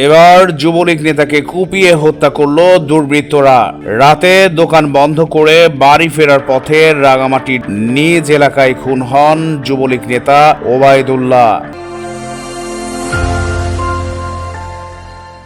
এবার যুবলীগ নেতাকে কুপিয়ে হত্যা করল দুর্বৃত্তরা। রাতে দোকান বন্ধ করে বাড়ি ফেরার পথে রাঙামাটির নিজ এলাকায় খুন হন যুবলীগ নেতা ওবায়দুল্লাহ।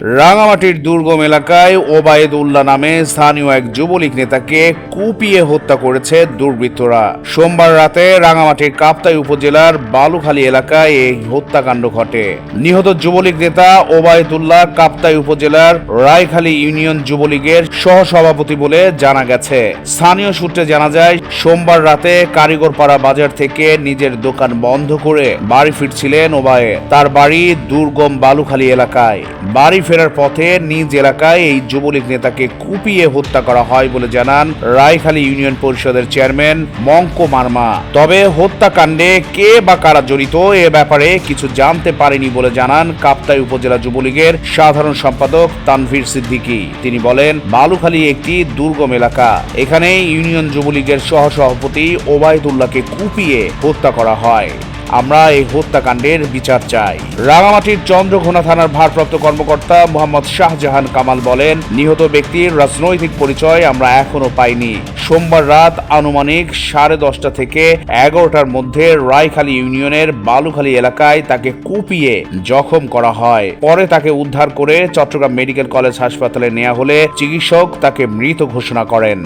রাঙামাটির দুর্গম এলাকায় ওবায়দুল্লাহ নামে স্থানীয় এক যুবলীগ নেতাকে কুপিয়ে হত্যা করেছে দুর্বৃত্তরা। সোমবার রাতে রাঙামাটির কাপ্তাই উপজেলার বালুখালী এলাকায় এই হত্যাকাণ্ড ঘটে। নিহত যুবলীগ নেতা ওবায়দুল্লাহ কাপ্তাই উপজেলার রায়খালী ইউনিয়ন যুবলীগের সহসভাপতি বলে জানা গেছে। স্থানীয় সূত্রে জানা যায়, সোমবার রাতে কারিগরপাড়া বাজার থেকে নিজের দোকান বন্ধ করে বাড়ি ফিরছিলেন ওবায়ে। তার বাড়ি দুর্গম বালুখালী এলাকায়। বাড়ি ফেরার পথে নিজ এলাকায় এই যুবলীগ নেতাকে কুপিয়ে হত্যা করা হয় বলে জানান রায়খালী ইউনিয়ন পরিষদের চেয়ারম্যান মঙ্ক মার্মা। তবে হত্যাকাণ্ডে কে বা কারা জড়িত এ ব্যাপারে কিছু জানতে পারেনি বলে জানান কাপ্তাই উপজেলা যুবলীগের সাধারণ সম্পাদক তানভীর সিদ্দিকী। তিনি বলেন, বালুখালী একটি দুর্গম এলাকা। এখানে ইউনিয়ন যুবলীগের সহসভাপতি ওবায়দুল্লাহকে কুপিয়ে হত্যা করা হয়। আমরা এই হত্যাকাণ্ডের বিচার চাই। রাঙামাটির চন্দ্রঘোনা থানার ভারপ্রাপ্ত কর্মকর্তা মোহাম্মদ শাহজাহান কামাল বলেন, নিহত ব্যক্তির রাজনৈতিক পরিচয় আমরা এখনও পাইনি। সোমবার রাত আনুমানিক সাড়ে দশটা থেকে এগারোটার মধ্যে রায়খালী ইউনিয়নের বালুখালী এলাকায় তাকে কুপিয়ে জখম করা হয়। পরে তাকে উদ্ধার করে চট্টগ্রাম মেডিকেল কলেজ হাসপাতালে নেওয়া হলে চিকিৎসক তাকে মৃত ঘোষণা করেন।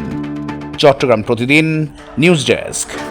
চট্টগ্রাম প্রতিদিন নিউজ ডেস্ক।